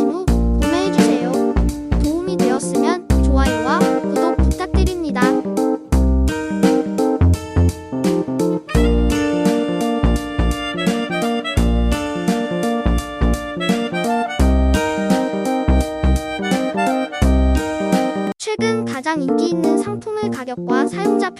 후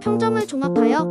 평점을 종합하여